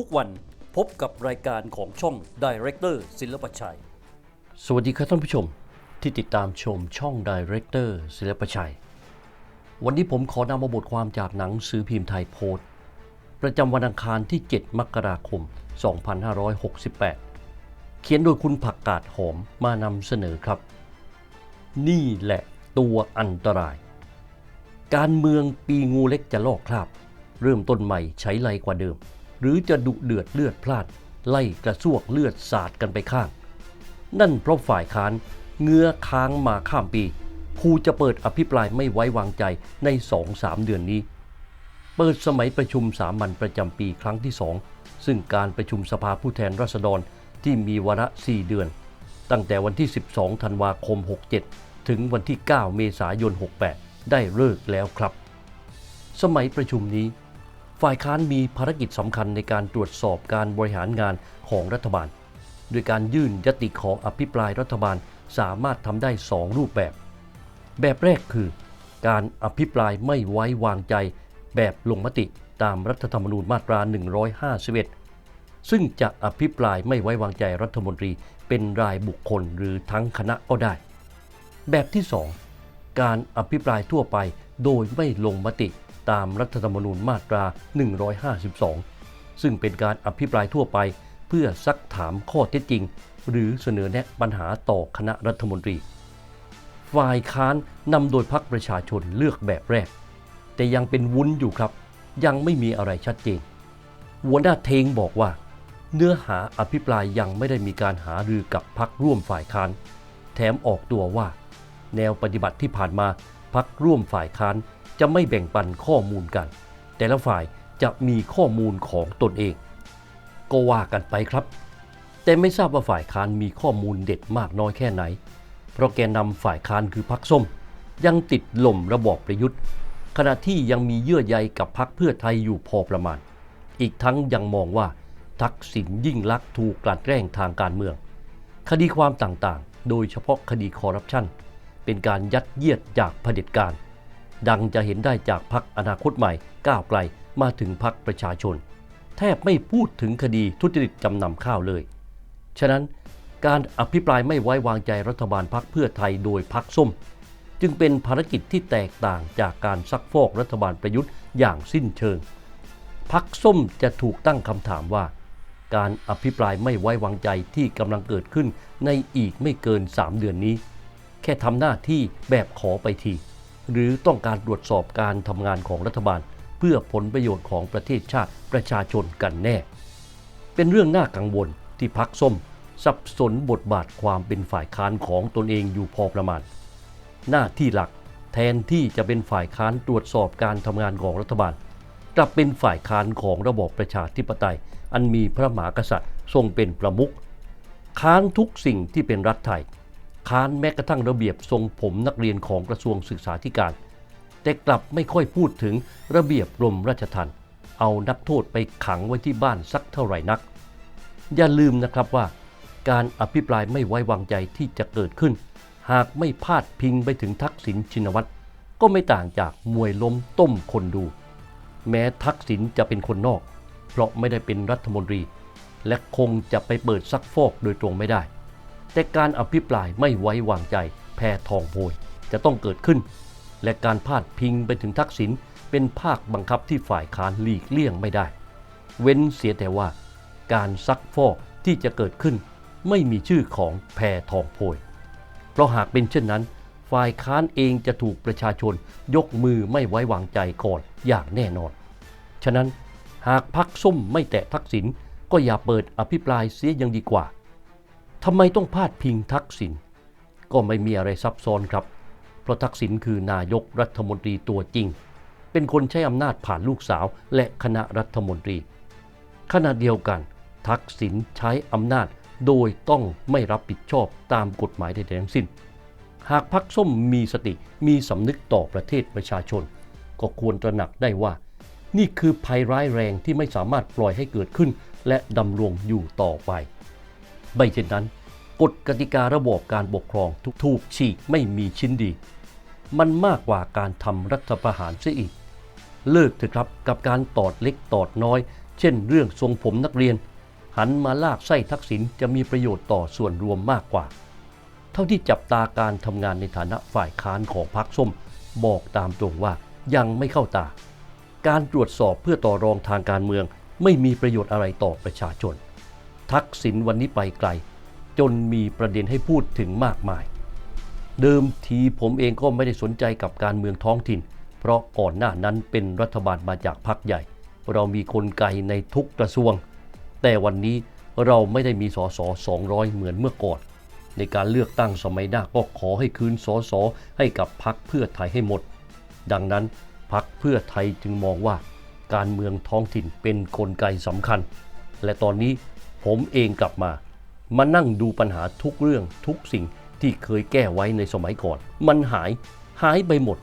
ทุกวันพบกับรายการของช่อง Director ศิลปชัย สวัสดีครับท่านผู้ชมที่ติดตามชมช่อง Director ศิลปชัย วันนี้ผมขอนำมาบทความจากหนังสือพิมพ์ไทยโพสต์ประจำวันอังคารที่ 7 มกราคม 2568 เขียนโดยคุณผักกาดหอมมานำเสนอครับ นี่แหละตัวอันตราย การเมืองปีงูเล็กจะลอกคราบ เริ่มต้นใหม่ใช้ไรกว่าเดิม หรือจะดุเดือดเลือดพลาด ไล่กระซวกเลือดสาดกันไปข้าง นั่นเพราะฝ่ายค้านเงื้อค้างมาข้ามปีภูจะเปิดอภิปรายไม่ไว้วางใจในสองสามเดือนนี้ เปิดสมัยประชุมสามัญประจำปีครั้งที่สองซึ่งการประชุมสภาผู้แทนราษฎรที่มีวาระ4เดือน ตั้งแต่วันที่ 12 ธันวาคม 67 ถึงวันที่ 9 เมษายน 68 ได้เลิกแล้วครับ สมัยประชุมนี้ ฝ่ายค้านมีภารกิจสำคัญในการตรวจสอบการบริหารงานของรัฐบาล โดยการยื่นยติขออภิปรายรัฐบาลสามารถทำได้ 2 รูปแบบ แบบแรกคือ การอภิปรายไม่ไว้วางใจ แบบลงมติตามรัฐธรรมนูญมาตรา 151 ซึ่งจะอภิปรายไม่ไว้วางใจรัฐมนตรีเป็นรายบุคคลหรือทั้งคณะก็ได้ แบบที่ 2 การอภิปรายทั่วไปโดยไม่ลงมติ ตามรัฐธรรมนูญมาตรา 152 ซึ่งเป็นการอภิปรายทั่วไป เพื่อซักถามข้อเท็จจริง หรือเสนอแนะปัญหาต่อคณะรัฐมนตรี ฝ่ายค้านนำโดยพรรคประชาชนเลือกแบบแรก แต่ยังเป็นวุ้นอยู่ครับ ยังไม่มีอะไรชัดเจนหัวหน้าเทงบอกว่า เนื้อหาอภิปรายยังไม่ได้มีการหารือกับพรรคร่วมฝ่ายค้าน แถมออกตัวว่า แนวปฏิบัติที่ผ่านมา พรรคร่วมฝ่ายค้านจะไม่แบ่งปันข้อมูลกัน แต่ละฝ่ายจะมีข้อมูลของตนเอง ก็ว่ากันไปครับ แต่ไม่ทราบว่าฝ่ายค้านมีข้อมูลเด็ดมากน้อยแค่ไหน เพราะแกนนำฝ่ายค้านคือพรรคส้ม ยังติดหล่มระบอบประยุทธ์ ขณะที่ยังมีเยื่อใยกับพรรคเพื่อไทยอยู่พอประมาณ อีกทั้งยังมองว่าทักษิณยิ่งลักษณ์ถูกกลั่นแกล้งทางการเมือง คดีความต่างๆ โดยเฉพาะคดีคอร์รัปชัน เป็นการยัดเยียดจากเผด็จการ ดังจะเห็นได้จากพรรคอนาคตใหม่ก้าวไกลมาถึงพรรคประชาชน แทบไม่พูดถึงคดีทุจริตจำนำข้าวเลย ฉะนั้นการอภิปรายไม่ไว้วางใจรัฐบาลพรรคเพื่อไทยโดยพรรคส้ม จึงเป็นภารกิจที่แตกต่างจากการซักฟอกรัฐบาลประยุทธ์อย่างสิ้นเชิงพักส้มจะถูกตั้งคำถามว่า การอภิปรายไม่ไว้วางใจที่กำลังเกิดขึ้นในอีกไม่เกิน 3 เดือนนี้ ค่ทำหน้าที่แบบขอไปที หรือต้องการตรวจสอบการทำงานของรัฐบาล เพื่อผลประโยชน์ของประเทศชาติประชาชนกันแน่ เป็นเรื่องน่ากังวลที่พักส้ม สับสนบทบาทความเป็นฝ่ายค้านของตนเองอยู่พอประมาณ หน้าที่หลักแทนที่จะเป็นฝ่ายค้านตรวจสอบการทำงานของรัฐบาล กลับเป็นฝ่ายค้านของระบอบประชาธิปไตย อันมีพระมหากษัตริย์ทรงเป็นประมุขค้านทุกสิ่งที่เป็นรัฐไทย ค้านแม้กระทั่งระเบียบทรงผมนักเรียนของกระทรวงศึกษาธิการ แต่กลับไม่ค่อยพูดถึงระเบียบกรมราชทัณฑ์เอานักโทษไปขังไว้ที่บ้านสักเท่าไหร่นัก อย่าลืมนะครับว่า การอภิปรายไม่ไว้วางใจที่จะเกิดขึ้น หากไม่พาดพิงไปถึงทักษิณชินวัตรก็ไม่ต่างจากมวยล้มต้มคนดู แม้ทักษิณจะเป็นคนนอก เพราะไม่ได้เป็นรัฐมนตรี และคงจะไปเปิดซักฟอกโดยตรงไม่ได้ แต่การอภิปรายไม่ไว้วางใจแพทองโพยจะต้องเกิดขึ้น และการพาดพิงไปถึงทักษิณเป็นภาคบังคับที่ฝ่ายค้านหลีกเลี่ยงไม่ได้ เว้นเสียแต่ว่าการซักฟอกที่จะเกิดขึ้น ไม่มีชื่อของแพทองโพยเพราะหากเป็นเช่นนั้น ฝ่ายค้านเองจะถูกประชาชนยกมือไม่ไว้วางใจก่อนอย่างแน่นอน ฉะนั้นหากพักส้มไม่แตะทักษิณก็อย่าเปิดอภิปรายเสียยังดีกว่า ทำไมต้องพาดพิงทักษิณก็ไม่มีอะไรซับซ้อนครับ เพราะทักษิณคือนายกรัฐมนตรีตัวจริง เป็นคนใช้อำนาจผ่านลูกสาวและคณะรัฐมนตรี ขณะเดียวกัน ทักษิณใช้อำนาจโดยต้องไม่รับผิดชอบตามกฎหมายใดๆทั้งสิ้น หากพักส้มมีสติมีสำนึกต่อประเทศประชาชน ก็ควรตระหนักได้ว่า นี่คือภัยร้ายแรงที่ไม่สามารถปล่อยให้เกิดขึ้น และดำรงอยู่ต่อไป ไม่เช่นนั้น กฎกติการะบอบการปกครองถูกฉีกไม่มีชิ้นดี มันมากกว่าการทำรัฐประหารเสียอีก เลิกเถอะครับกับการตอดเล็กตอดน้อย เช่น เรื่องทรงผมนักเรียน หันมาลากไส้ทักษิณจะมีประโยชน์ต่อส่วนรวมมากกว่า เท่าที่จับตาการทำงานในฐานะฝ่ายค้านของพรรคส้ม บอกตามตรงว่ายังไม่เข้าตา การตรวจสอบเพื่อต่อรองทางการเมืองไม่มีประโยชน์อะไรต่อประชาชน ทักษิณวันนี้ไปไกล จนมีประเด็นให้พูดถึงมากมาย เดิมทีผมเองก็ไม่ได้สนใจกับการเมืองท้องถิ่น เพราะก่อนหน้านั้นเป็นรัฐบาลมาจากพรรคใหญ่ เรามีกลไกในทุกกระทรวง แต่วันนี้เราไม่ได้มีสส200 เหมือนเมื่อก่อน ในการเลือกตั้งสมัยหน้าก็ขอให้คืนสสให้กับพรรคเพื่อไทยให้หมด ดังนั้นพรรคเพื่อไทยจึงมองว่า การเมืองท้องถิ่นเป็นนกลไกสำคัญ และตอนนี้ ผมเองกลับมามานั่งดูปัญหาทุกเรื่องทุกสิ่งที่เคยแก้ไว้ในสมัยก่อน มันหายหายไปหมด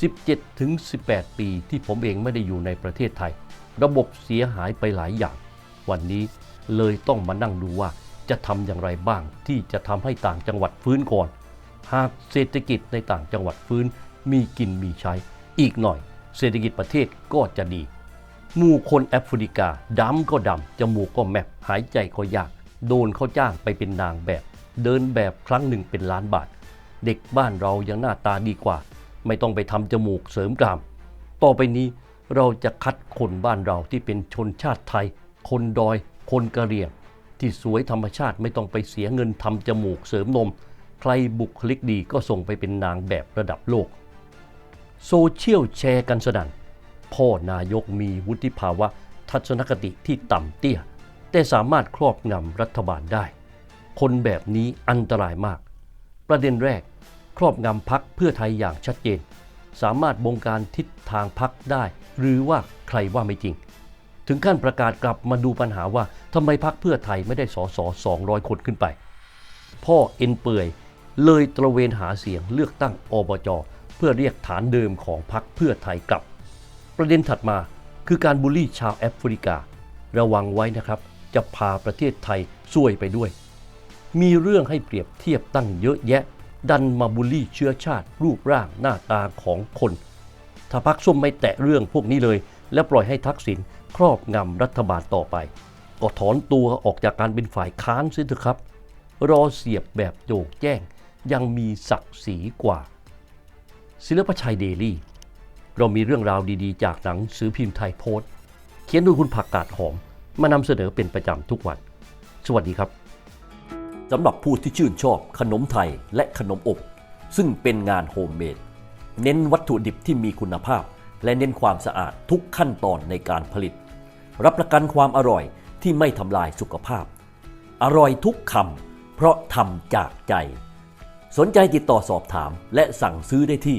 17ถึง18 ปีที่ผมเองไม่ได้อยู่ในประเทศไทย ระบบเสียหายไปหลายอย่าง วันนี้เลยต้องมานั่งดูว่าจะทำอย่างไรบ้าง ที่จะทำให้ต่างจังหวัดฟื้นก่อน หากเศรษฐกิจในต่างจังหวัดฟื้น มีกินมีใช้ อีกหน่อย เศรษฐกิจประเทศก็จะดี หมู่คนแอฟริกาดำก็ดำ จมูกก็แมบหายใจก็ยาก โดนเขาจ้างไปเป็นนางแบบ เดินแบบครั้งหนึ่งเป็นล้านบาท เด็กบ้านเรายังหน้าตาดีกว่า ไม่ต้องไปทำจมูกเสริมกราม ต่อไปนี้เราจะคัดคนบ้านเราที่เป็นชนชาติไทย คนดอย คนกะเหรี่ยง ที่สวยธรรมชาติไม่ต้องไปเสียเงินทำจมูกเสริมนม ใครบุคลิกดีก็ส่งไปเป็นนางแบบระดับโลก โซเชียลแชร์กันสนั่น พ่อนายกมีวุฒิภาวะทัศนคติที่ต่ำเตี้ย แต่สามารถครอบงำรัฐบาลได้ คนแบบนี้อันตรายมาก ประเด็นแรก ครอบงำพักเพื่อไทยอย่างชัดเจน สามารถบงการทิศทางพักได้ หรือว่าใครว่าไม่จริง ถึงขั้นประกาศกลับมาดูปัญหาว่าทำไมพักเพื่อไทยไม่ได้สอสอ200 คนขึ้นไป พ่อเอ็นเปื่อยเลยตระเวนหาเสียงเลือกตั้งอบจเพื่อเรียกฐานเดิมของพักเพื่อไทยกลับ ประเด็นถัดมาคือการบูลลี่ชาวแอฟริกา ระวังไว้นะครับ จะพาประเทศไทยซวยไปด้วย มีเรื่องให้เปรียบเทียบตั้งเยอะแยะ ดันมาบูลลี่เชื้อชาติ รูปร่างหน้าตาของคน ถ้าพักส้มไม่แตะเรื่องพวกนี้เลย และปล่อยให้ทักษิณครอบงำรัฐบาลต่อไป ก็ถอนตัวออกจากการเป็นฝ่ายค้านเสียเถอะครับ รอเสียบแบบโจกแจ้งยังมีศักดิ์ศรีกว่า ศิลปชัยเดลี่ เรามีเรื่องราวดีๆ จากหนังสือพิมพ์ไทยโพสต์ เขียนโดยคุณผักกาดหอม มานำเสนอเป็นประจำทุกวัน สวัสดีครับสำหรับผู้ที่ชื่นชอบขนมไทยและขนมอบ ซึ่งเป็นงานโฮมเมดเน้นวัตถุดิบที่มีคุณภาพ และเน้นความสะอาดทุกขั้นตอนในการผลิต รับประกันความอร่อยที่ไม่ทำลายสุขภาพ อร่อยทุกคำเพราะทำจากใจ สนใจติดต่อสอบถามและสั่งซื้อได้ที่